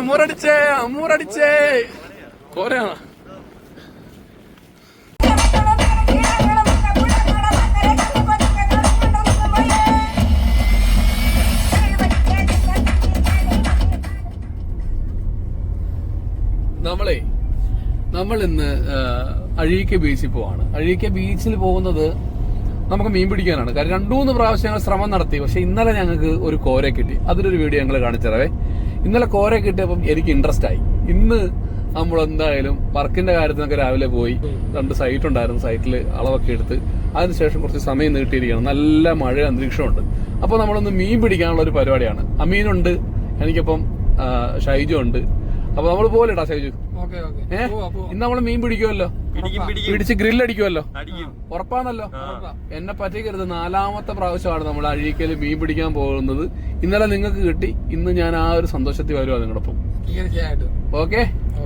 അമ്മൂറടിച്ചേ അമ്മൂറടിച്ചേ കോരയാണ് നമ്മളെ നമ്മൾ ഇന്ന് അഴീക്ക ബീച്ചിൽ പോവാണ്. അഴീക്ക ബീച്ചിൽ പോകുന്നത് നമുക്ക് മീൻ പിടിക്കാനാണ്. കാരണം രണ്ടു മൂന്ന് പ്രാവശ്യം ഞങ്ങൾ ശ്രമം നടത്തി. പക്ഷെ ഇന്നലെ ഞങ്ങൾക്ക് ഒരു കോര കിട്ടി. അതിലൊരു വീഡിയോ ഞങ്ങൾ കാണിച്ചറവേ ഇന്നലെ കോര കിട്ടിയപ്പം എനിക്ക് ഇൻട്രസ്റ്റ് ആയി. ഇന്ന് നമ്മൾ എന്തായാലും വർക്കിന്റെ കാര്യത്തിനൊക്കെ രാവിലെ പോയി രണ്ട് സൈറ്റ് ഉണ്ടായിരുന്നു സൈറ്റിൽ അളവൊക്കെ എടുത്ത്. അതിനുശേഷം കുറച്ച് സമയം നീട്ടിയിരിക്കണം നല്ല മഴ അന്തരീക്ഷമുണ്ട്. അപ്പോൾ നമ്മളൊന്ന് മീൻ പിടിക്കാനുള്ള ഒരു പരിപാടിയാണ്. അമീനുണ്ട് എനിക്കിപ്പം ഷൈജു ഉണ്ട്. അപ്പൊ നമ്മൾ പോലെടാ ഷൈജു? ഇന്ന് നമ്മൾ മീൻ പിടിക്കുമല്ലോ പിടിക്കും പിടിക്കും. പിടിച്ച് ഗ്രില്ല് അടിക്കുമല്ലോ അടിക്കും ഉറപ്പാണല്ലോ എന്നെ പറ്റിക്കരുത്. നാലാമത്തെ പ്രാവശ്യമാണ് നമ്മൾ അഴീക്കൽ മീൻ പിടിക്കാൻ പോകുന്നത്. ഇന്നലെ നിങ്ങൾക്ക് കിട്ടി. ഇന്ന് ഞാൻ ആ ഒരു സന്തോഷത്തിൽ വരുവാ നിങ്ങളൊപ്പം. തീർച്ചയായിട്ടും. ഓക്കെ?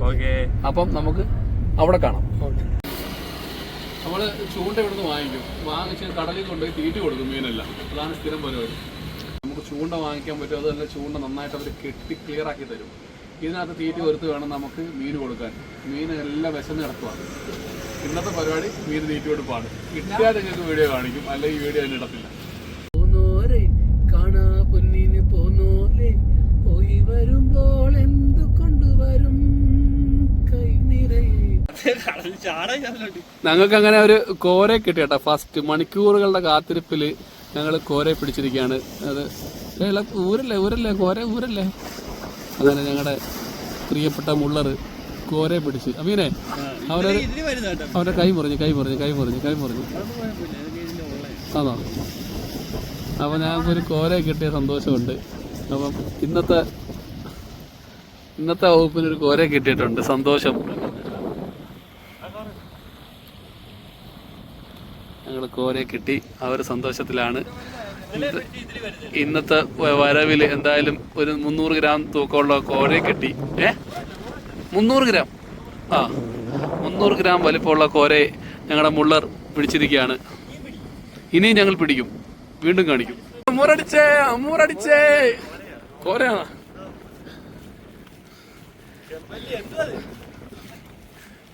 ഓക്കെ. അപ്പം നമുക്ക് അവിടെ കാണാം. നമ്മൾ ചൂണ്ട ഇവിടുന്ന് വാങ്ങിക്കും. വാങ്ങിച്ച് കടലിൽ കൊണ്ടുപോയി തീറ്റി കൊടുക്കും മീനെല്ലാം. അതാണ് സ്ഥിരം പരിപാടി. നമുക്ക് ചൂണ്ട വാങ്ങിക്കാൻ പറ്റും. അതല്ല ചൂണ്ട നന്നായിട്ട് അവർ കെട്ടി ക്ലിയർ ആക്കി തരും. ഇതിനകത്ത് തീറ്റ ഒരുത്ത് വേണം നമുക്ക് മീൻ കൊടുക്കാൻ. മീൻ എല്ലാം വിശന്ന് കിടക്കുവാണ് ഇന്നത്തെ പരിപാടി മീൻ തീറ്റ കൊടുപ്പാണ് കിട്ടിയാൽ നിങ്ങൾക്ക് വീഡിയോ കാണിക്കും അല്ലെങ്കിൽ ഈ വീഡിയോ തന്നെ ഇടത്തില്ല. പോയി വരുമ്പോൾ എന്തു കൊണ്ടുവരും? ഞങ്ങൾക്ക് അങ്ങനെ ഒരു കോരെ കിട്ടി കേട്ടോ ഫസ്റ്റ് മണിക്കൂറുകളുടെ കാത്തിരിപ്പിൽ ഞങ്ങൾ കോരെ പിടിച്ചിരിക്കുകയാണ്. അത് ഊരല്ലേ ഊരല്ലേ കോര ഊരല്ലേ? അങ്ങനെ ഞങ്ങളുടെ പ്രിയപ്പെട്ട മുള്ളർ കോരെ പിടിച്ച്. അമീനെ കേട്ടോ. അവരുടെ കൈ മുറിഞ്ഞു കൈ മുറിഞ്ഞു കൈ മുറിഞ്ഞു കൈ മുറിഞ്ഞു. ആണോ? അപ്പോൾ ഞങ്ങൾക്കൊരു കോരെ കിട്ടിയ സന്തോഷമുണ്ട്. അപ്പം ഇന്നത്തെ ഇന്നത്തെ വകുപ്പിന് ഒരു കോരെ കിട്ടിയിട്ടുണ്ട്. സന്തോഷം. ഞങ്ങൾ കോരെ കിട്ടി. ആ ഒരു സന്തോഷത്തിലാണ് ഇന്നത്തെ വരവിൽ എന്തായാലും ഒരു മുന്നൂറ് ഗ്രാം തൂക്കമുള്ള കോരെ കിട്ടി. ഏ? മുന്നൂറ് ഗ്രാം? ആ. മുന്നൂറ് ഗ്രാം വലിപ്പമുള്ള കോരെ ഞങ്ങളുടെ മുള്ളർ പിടിച്ചിരിക്കുകയാണ്. ഇനിയും ഞങ്ങൾ പിടിക്കും. വീണ്ടും കാണിക്കും. അമ്മൂറടിച്ചേ അമ്മൂറടിച്ചേ കോരയാണോ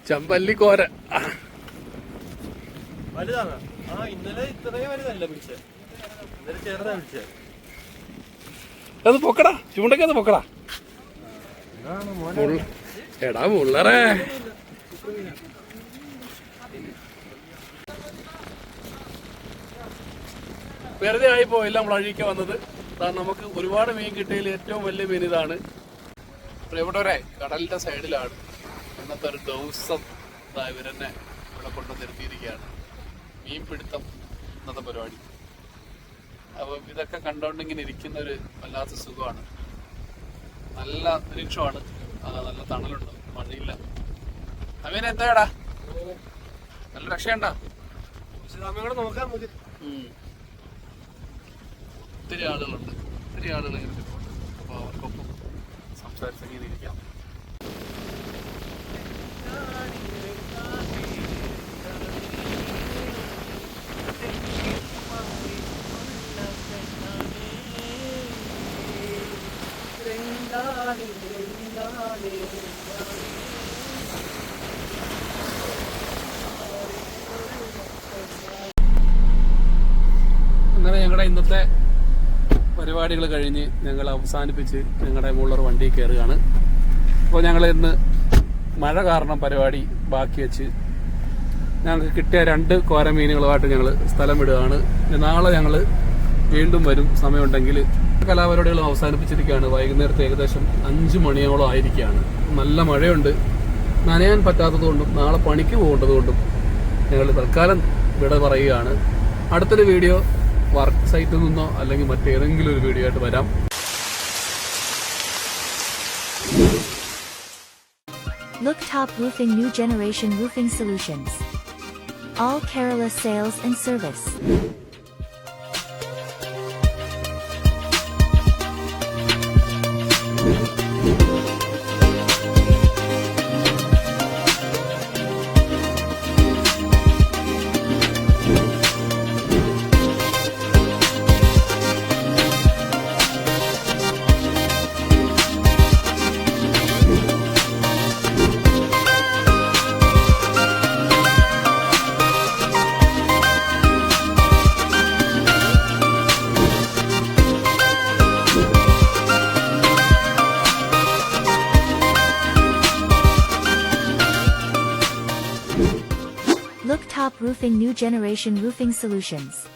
ചമ്പല്ലി കോര. വലുതാണ്? ആ ഇന്നലെ ഇത്രയും വലുതല്ല പിടിച്ചത് അത് പൊക്കടാ ചൂണ്ടൊക്കെ അത് പൊക്കടാ. എടാ മുള്ളറേ. വെറുതെ ആയി എല്ലാം നമ്മൾ അഴിക്ക വന്നത്. കാരണം നമുക്ക് ഒരുപാട് മീൻ കിട്ടിയതിൽ ഏറ്റവും വലിയ മീൻ ഇതാണ്. പ്രിയപ്പെട്ടവരെ കടലിന്റെ സൈഡിലാണ്. ഇന്നത്തെ ഒരു ദിവസം ഇവരെന്നെ ഇവിടെ കൊണ്ടു നിർത്തിയിരിക്കുകയാണ്. മീൻ പിടുത്തം ഇന്നത്തെ പരിപാടി. അപ്പം ഇതൊക്കെ കണ്ടോണ്ട് ഇങ്ങനെ ഇരിക്കുന്ന ഒരു വല്ലാത്ത സുഖമാണ്. നല്ല അന്തരീക്ഷമാണ്. നല്ല തണലുണ്ട്. മഴയില്ല അമീന എന്താടാ? നല്ല രക്ഷയുണ്ടാ. ഒത്തിരി ആളുകളുണ്ട്. ഒത്തിരി ആളുകൾ ഇങ്ങനെ അപ്പൊ അപ്പോൾ അവർക്കൊപ്പം സംസാരിച്ചിങ്ങനെ ഇരിക്കാം. അങ്ങനെ ഞങ്ങളുടെ ഇന്നത്തെ പരിപാടികൾ കഴിഞ്ഞ് ഞങ്ങൾ അവസാനിപ്പിച്ച് ഞങ്ങളുടെ മുള്ളർ വണ്ടി കയറുകയാണ് അപ്പോൾ ഞങ്ങൾ ഇന്ന് മഴ കാരണം പരിപാടി ബാക്കി വെച്ച് ഞങ്ങൾക്ക് കിട്ടിയ രണ്ട് കോര മീനുകളുമായിട്ട് ഞങ്ങൾ സ്ഥലം വിടുകയാണ്. നാളെ ഞങ്ങൾ വീണ്ടും വരും. സമയമുണ്ടെങ്കിൽ കലാപരിപാടികൾ അവസാനിപ്പിച്ചിരിക്കുകയാണ്. വൈകുന്നേരത്തെ ഏകദേശം അഞ്ച് മണിയോളം ആയിരിക്കുകയാണ്. നല്ല മഴയുണ്ട്. നനയാൻ പറ്റാത്തതുകൊണ്ടും നാളെ പണിക്ക് പോകേണ്ടതുകൊണ്ടും ഞങ്ങൾ തൽക്കാലം ഇവിടെ പറയുകയാണ്. അടുത്തൊരു വീഡിയോ വർക്ക് സൈറ്റിൽ നിന്നോ അല്ലെങ്കിൽ മറ്റേതെങ്കിലും ഒരു വീഡിയോ ആയിട്ട് വരാം. Look Top Roofing New Generation Roofing Solutions. All Kerala sales and service. Roofing New Generation Roofing Solutions.